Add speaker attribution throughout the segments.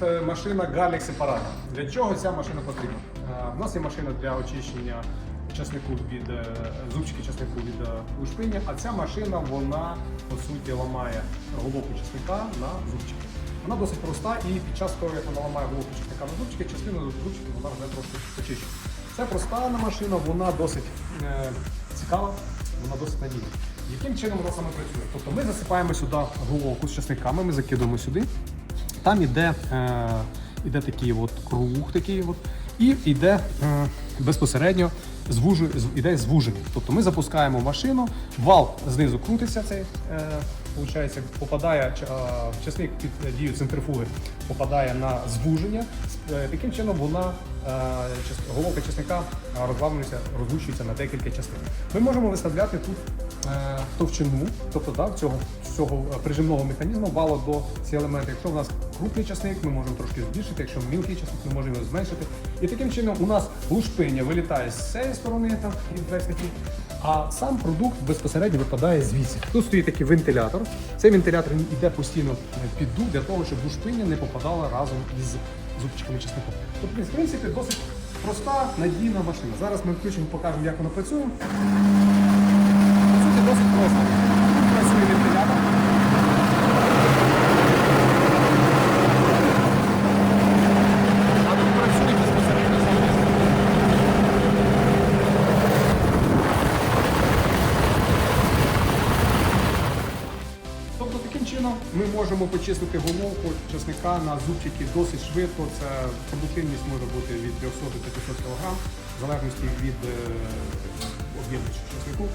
Speaker 1: машина Garlic Separator. Для чого ця машина потрібна? Е, У нас є машина для очищення часнику від е, зубчики часнику від е, лушпиня, а ця машина вона по суті ламає головку часника на зубчики. Вона досить проста і під час того, як вона ламає головку часника на зубчики, частину зубчиків вона вже трошки почищена. Це проста машина, вона досить е, цікава, вона досить надійна. Яким чином вона саме працює? Тобто ми засипаємо сюди головку з часниками, ми закидуємо сюди. Там іде, е, іде такий от круг, такий от, і йде е, безпосередньо звужу, іде звуження. Тобто ми запускаємо машину, вал знизу крутиться, цей, е, виходить, попадає е, часник під дією центрифуги, попадає на звуження. Е, Таким чином вона е, головка часника е, розламлюється, розлучується на декілька частин. Ми можемо виставляти тут е, товщину, тобто да, цього, цього е, прижимного механізму вала до ці елементи. Якщо в нас крупний часник, ми можемо трошки збільшити, якщо мілкий часник, ми можемо його зменшити. І таким чином у нас лушпиня вилітає з цієї сторони, там від верстики, а сам продукт безпосередньо випадає звідси. Тут стоїть такий вентилятор. Цей вентилятор йде постійно під дух для того, щоб лушпиня не попадала разом із зубчиками часнику. Тобто, в принципі, досить проста, надійна машина. Зараз ми включимо, покажемо, як вона працює. По суті, досить просто. Тут працює вентилятор. А тут працює безпосередньо сам часник. Тобто таким чином ми можемо почистити головку часника на зубчики досить швидко. Це продуктивність може бути від 300 до 500 кг, в залежності від е, об'єму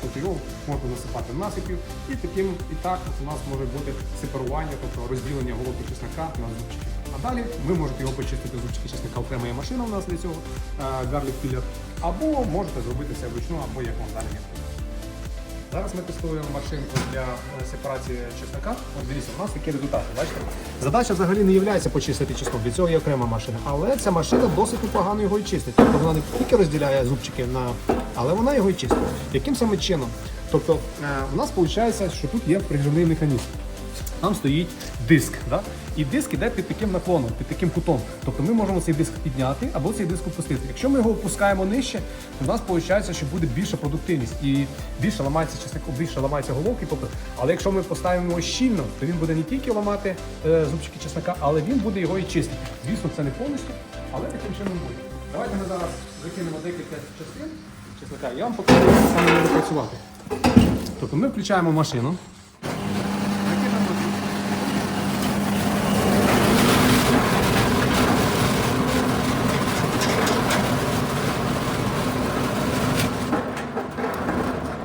Speaker 1: тобто його можна насипати насипів. І таким і так у нас може бути сепарування, тобто розділення головки часника на зубчики. А далі ви можете його почистити зубчики часника. Окрема є машина у нас для цього, Garlic Filler, або можете зробити це вручну, або як вам далі. Зараз ми тестуємо машинку для е, сепарації чеснока. От дивіться, у нас такі результати. Бачите? Задача взагалі не є почистити чеснок, для цього є окрема машина. Але ця машина досить непогано його і чистить. Тобто вона не тільки розділяє зубчики на. Але вона його і чистить. Яким саме чином? Тобто е, у нас виходить, що тут є прижимний механізм. Там стоїть диск. Да? І диск іде під таким наклоном, під таким кутом. Тобто ми можемо цей диск підняти або цей диск опустити. Якщо ми його опускаємо нижче, то в нас виходить, що буде більша продуктивність і більше ламається чеснику, більше ламається головки. Тобто, але якщо ми поставимо його щільно, то він буде не тільки ламати е, зубчики чеснока, але він буде його і чистити. Звісно, це не повністю, але таким чином буде. Давайте ми зараз закинемо декілька частин чеснока. Я вам покажу, як саме працювати. Тобто ми включаємо машину. Закинемо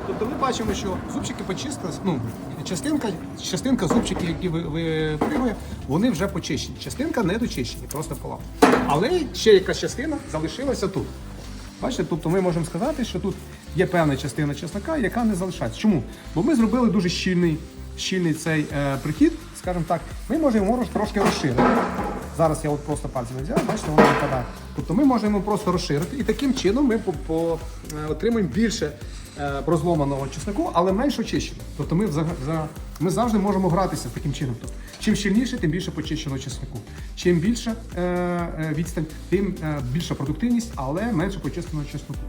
Speaker 1: Тобто ми бачимо, що зубчики почистились, ну, частинка, частинка зубчиків, які ви, випригує, вони вже почищені. Частинка не дочищені, просто полам. Але ще якась частина залишилася тут. Бачите, тобто ми можемо сказати, що тут є певна частина чеснока, яка не залишається. Чому? Бо ми зробили дуже щільний, щільний цей е, прихід, скажімо так, ми можемо його трошки розширити. Зараз я от просто пальцем взяв, бачите, воно випадає. Тобто ми можемо просто розширити і таким чином ми по, по, е, отримуємо більше розломаного чеснику, але менш очищено. Тобто ми, взага- за, ми завжди можемо гратися таким чином. Тобто, чим щільніше, тим більше почищеного чеснику. Чим більше е, е, відстань, тим е, більша продуктивність, але менше почищеного чеснику.